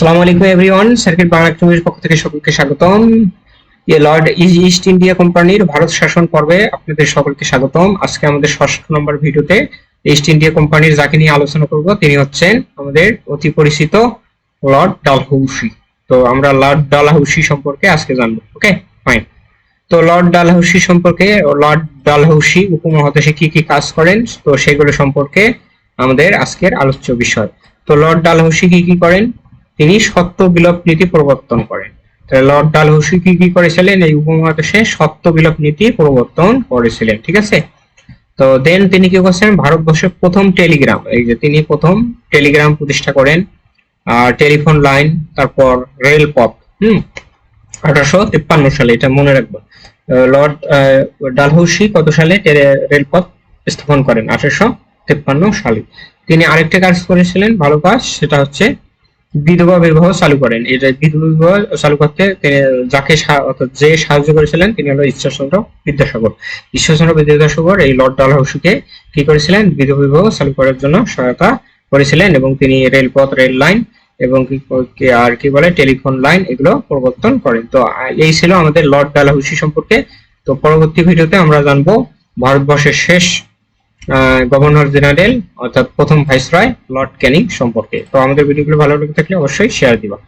আসসালামু আলাইকুম everyone, circuit Bangla টিভির পক্ষ থেকে সকলকে স্বাগতম। এ লর্ড ইস্ট ইন্ডিয়া কোম্পানির ভারত শাসন পর্বে আপনাদের সকলকে স্বাগতম। আজকে আমাদের ষষ্ঠ নম্বর ভিডিওতে ইস্ট ইন্ডিয়া কোম্পানির যাকে নিয়ে আলোচনা করব, তিনি হচ্ছেন আমাদের অতি পরিচিত লর্ড ডালহৌসি। তো আমরা লর্ড ডালহৌসি সম্পর্কে আজকে জানব, ওকে? ফাইন তো লর্ড ডালহৌসি সম্পর্কে, লর্ড ডালহৌসি উপমহাদেশে কি কি কাজ করেন, তো সেগুলো সম্পর্কে আমাদের আজকের আলোচ্য বিষয়। তো লর্ড ডালহৌসি কি কি করেন? তিনি সত্য বিলোপ নীতি প্রবর্তন করেন। তাহলে লর্ড ডালহৌসি কি কি করেছিলেন? এই উপমহাদেশে সত্য বিলোপ নীতি প্রবর্তন করেছিলেন, ঠিক আছে? তো দেন তিনি কি করছেন ভারতবর্ষের প্রথম টেলিগ্রাম, এই যে তিনি প্রথম টেলিগ্রাম প্রতিষ্ঠা করেন আর টেলিফোন লাইন, তারপর রেলপথ হুম? আঠারোশো তিপ্পান্ন সালে, এটা মনে রাখব লর্ড ডালহৌসি কত সালে রেলপথ স্থাপন করেন? আঠারোশো তিপ্পান্ন সালে। তিনি আরেকটা কাজ করেছিলেন, ভালো কাজ, সেটা হচ্ছে বিধবা বিবাহ চালু করেন। যে বিধবা বিবাহ চালু করতে তিনি যাকে অর্থাৎ যে সাহায্য করেছিলেন, তিনি হলো ঈশ্বরচন্দ্র বিদ্যাসাগর। ঈশ্বরচন্দ্র বিদ্যাসাগর এই লর্ড ডালহাউসিকে কি করেছিলেন? বিধবা বিবাহ চালু করার জন্য সহায়তা করেছিলেন এবং তিনি রেলপথ, রেল লাইন এবং আর কি বলে, টেলিফোন লাইন এগুলো প্রবর্তন করেন। তো এই ছিল আমাদের লর্ড ডালহাউসি সম্পর্কে। তো পরবর্তী ভিডিওতে আমরা জানব ভারতবর্ষের শেষ গভর্নর জেনারেল অর্থাৎ প্রথম ভাইসরয় লর্ড ক্যানিং সম্পর্কে। তো আমাদের ভিডিওগুলো ভালো লেগে থাকলে অবশ্যই শেয়ার দিবা।